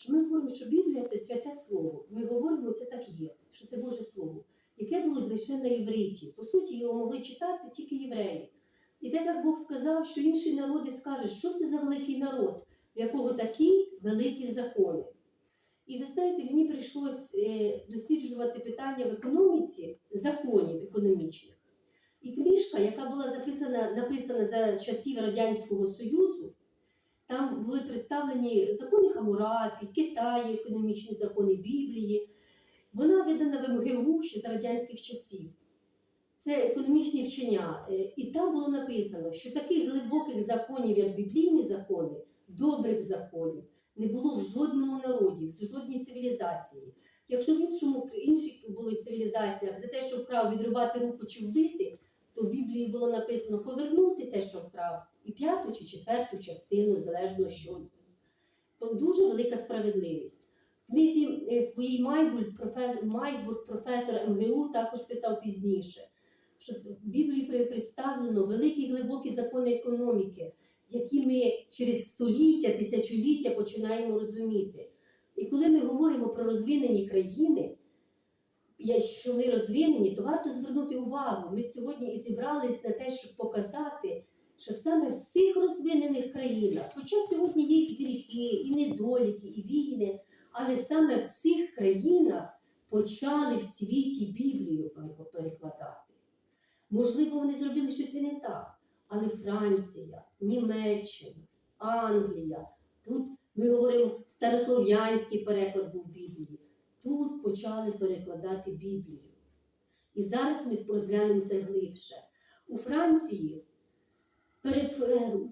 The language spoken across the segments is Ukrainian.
що ми говоримо, що Біблія це святе слово. Ми говоримо, це так є, що це Боже Слово, яке було лише на євриті. По суті, його могли читати тільки євреї. І так як Бог сказав, що інші народи скажуть, що це за великий народ, в якого такі великі закони. І ви знаєте, мені прийшлось е, досліджувати питання в економіці, законів економічних. І книжка, яка була записана, написана за часів Радянського Союзу, там були представлені закони Хамурапі, Китаю, економічні закони Біблії. Вона видана в МГУ ще з радянських часів. Це економічні вчення. Е, І там було написано, що таких глибоких законів, як біблійні закони, добрих законів, не було в жодному народі, в жодній цивілізації. Якщо в іншому інших були цивілізаціях за те, що вкрав відрубати руку чи вбити, то в Біблії було написано повернути те, що вкрав, і п'яту чи четверту частину, залежно що. То дуже велика справедливість. В книзі е, своїй Майбург професор, Майбург, професор МГУ також писав пізніше, що в Біблії представлено великі глибокі закони економіки, які ми через століття, тисячоліття починаємо розуміти. І коли ми говоримо про розвинені країни, якщо вони розвинені, то варто звернути увагу. Ми сьогодні і зібрались на те, щоб показати, що саме в цих розвинених країнах, хоча сьогодні є і гріхи, і недоліки, і війни, але саме в цих країнах почали в світі Біблію перекладати. Можливо, вони зробили щось і не так, але Франція, Німеччина, Англія, тут ми говоримо старослов'янський переклад був Біблії. Тут почали перекладати Біблію. І зараз ми розглянемо це глибше. У Франції е,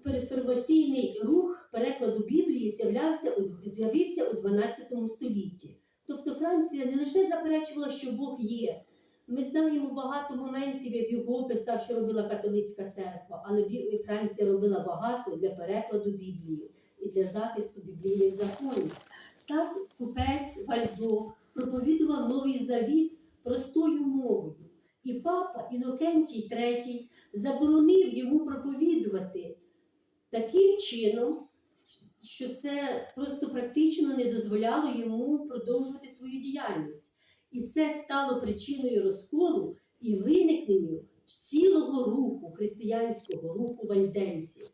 передформаційний рух перекладу Біблії з'явився у 12 столітті. Тобто Франція не лише заперечувала, що Бог є. Ми знаємо багато моментів, як його писав, що робила католицька церква, але Франція робила багато для перекладу Біблії і для захисту біблійних законів. Так купець Вальдо проповідував новий завіт простою мовою. І папа Інокентій III заборонив йому проповідувати таким чином, що це просто практично не дозволяло йому продовжувати свою діяльність. І це стало причиною розколу і виникненню цілого руху, християнського руху вальденсів.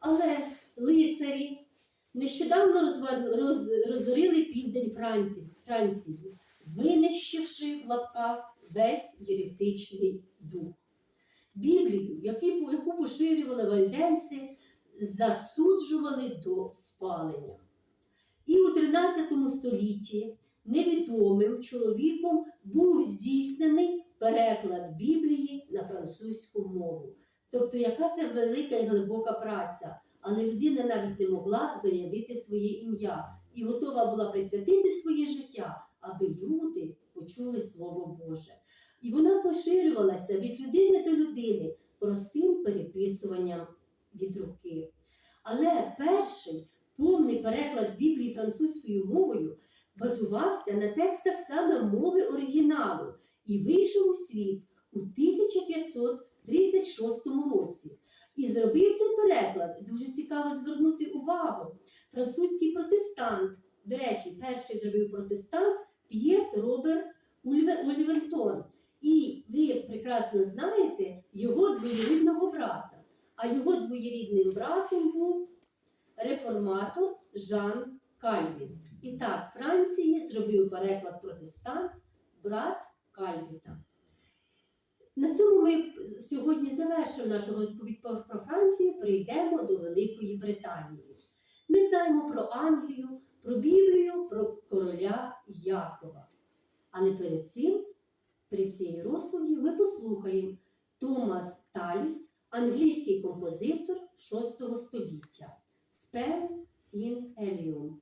Але лицарі нещодавно роз- розорили південь Франції, Франції, винищивши в лапках весь єретичний дух. Біблію, яку поширювали вальденці, засуджували до спалення. І у 13 столітті невідомим чоловіком був здійснений переклад Біблії на французьку мову. Тобто, яка це велика і глибока праця, але людина навіть не могла заявити своє ім'я і готова була присвятити своє життя, аби люди почули Слово Боже. І вона поширювалася від людини до людини простим переписуванням від руки. Але перший повний переклад Біблії французькою мовою базувався на текстах саме мови оригіналу і вийшов у світ у 1536 році. І зробив цей переклад, дуже цікаво звернути увагу. Французький протестант, до речі, перший зробив протестант П'єр Робер Ульве- Ольвентон. І ви прекрасно знаєте його двоюрідного брата. А його двоюрідним братом був реформатор Жан Кальвін. І так, Франції зробив переклад протестант, брат Кальвіта. На цьому ми сьогодні завершимо нашу розповідь про Францію, прийдемо до Великої Британії. Ми знаємо про Англію, про Біблію, про короля Якова. Але перед цим, при цій розповіді, ми послухаємо Томас Таліс, англійський композитор VI століття. Spell in Elium.